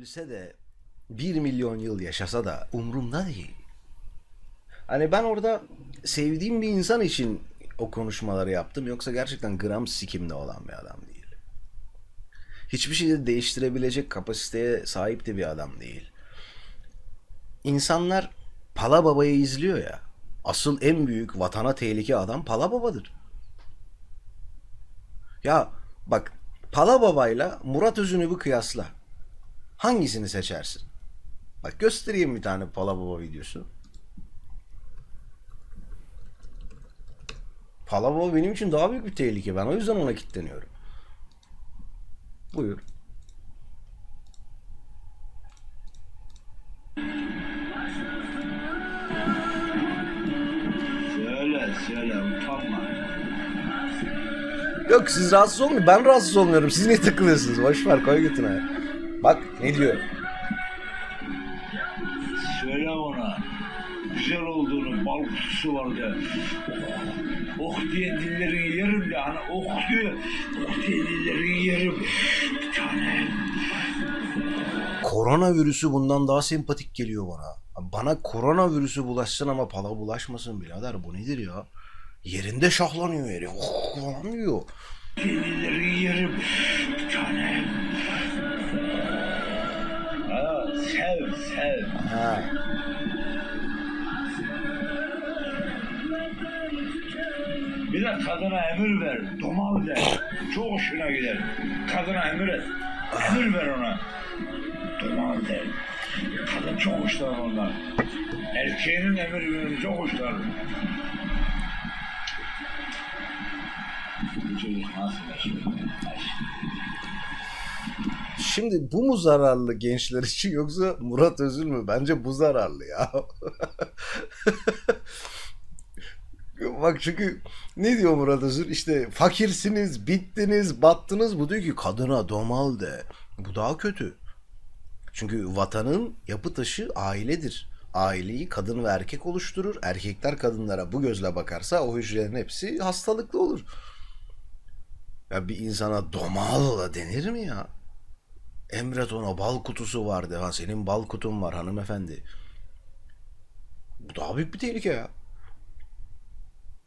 ölse de 1 milyon yıl yaşasa da umrumda değil. Hani ben orada sevdiğim bir insan için o konuşmaları yaptım. Yoksa gerçekten gram sikimde olan bir adam değil. Hiçbir şeyi de değiştirebilecek kapasiteye sahip de bir adam değil. İnsanlar Pala Baba'yı izliyor ya. Asıl en büyük vatana tehlike adam Pala Baba'dır. Ya bak Pala Baba'yla Murat Özünü kıyasla. Hangisini seçersin? Bak göstereyim bir tane Pala Baba videosu. Pala Baba benim için daha büyük bir tehlike. Ben o yüzden ona kilitleniyorum. Buyur. Söyle söyle utanma. Yok siz rahatsız olmayın. Ben rahatsız olmuyorum. Siz niye takılıyorsunuz? Boş ver koy götüne. Bak ne diyor. Söyle ona. Güzel olduğunu, bal kutusu vardı. Oh diye dillerini yerim de hani oh diyor. Oh diye dillerini yerim. Bir tane. Koronavirüsü bundan daha sempatik geliyor bana. Bana koronavirüsü bulaşsın ama pala bulaşmasın birader. Bu nedir ya? Yerinde şahlanıyor herif. Oh, falan diyor. dillerini yerim. Bir de kadına emir ver. Domal de. Çok hoşuna gider. Kadına emir et. Emir ver ona. Domal de. Kadın çok hoşlanır ondan. Erkeğinin emir vermesi çok hoşlanır. Bu çocuk nasıl yaşıyor? Şimdi bu mu zararlı gençler için yoksa Murat Özül mü? Bence bu zararlı ya. Bak çünkü ne diyor Murat Özül? İşte fakirsiniz, bittiniz, battınız. Bu diyor ki kadına domal de. Bu daha kötü. Çünkü vatanın yapı taşı ailedir. Aileyi kadın ve erkek oluşturur. Erkekler kadınlara bu gözle bakarsa o hücrelerin hepsi hastalıklı olur. Ya bir insana domal denir mi ya? Emret ona bal kutusu vardı. Ha senin bal kutun var hanımefendi. Bu daha büyük bir tehlike ya.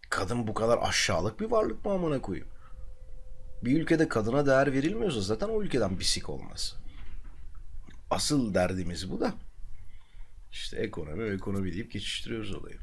Kadın bu kadar aşağılık bir varlık mı amına koyayım? Bir ülkede kadına değer verilmiyorsa zaten o ülkeden bisik olmaz. Asıl derdimiz bu da. İşte ekonomi ekonomi deyip geçiştiriyoruz olayı.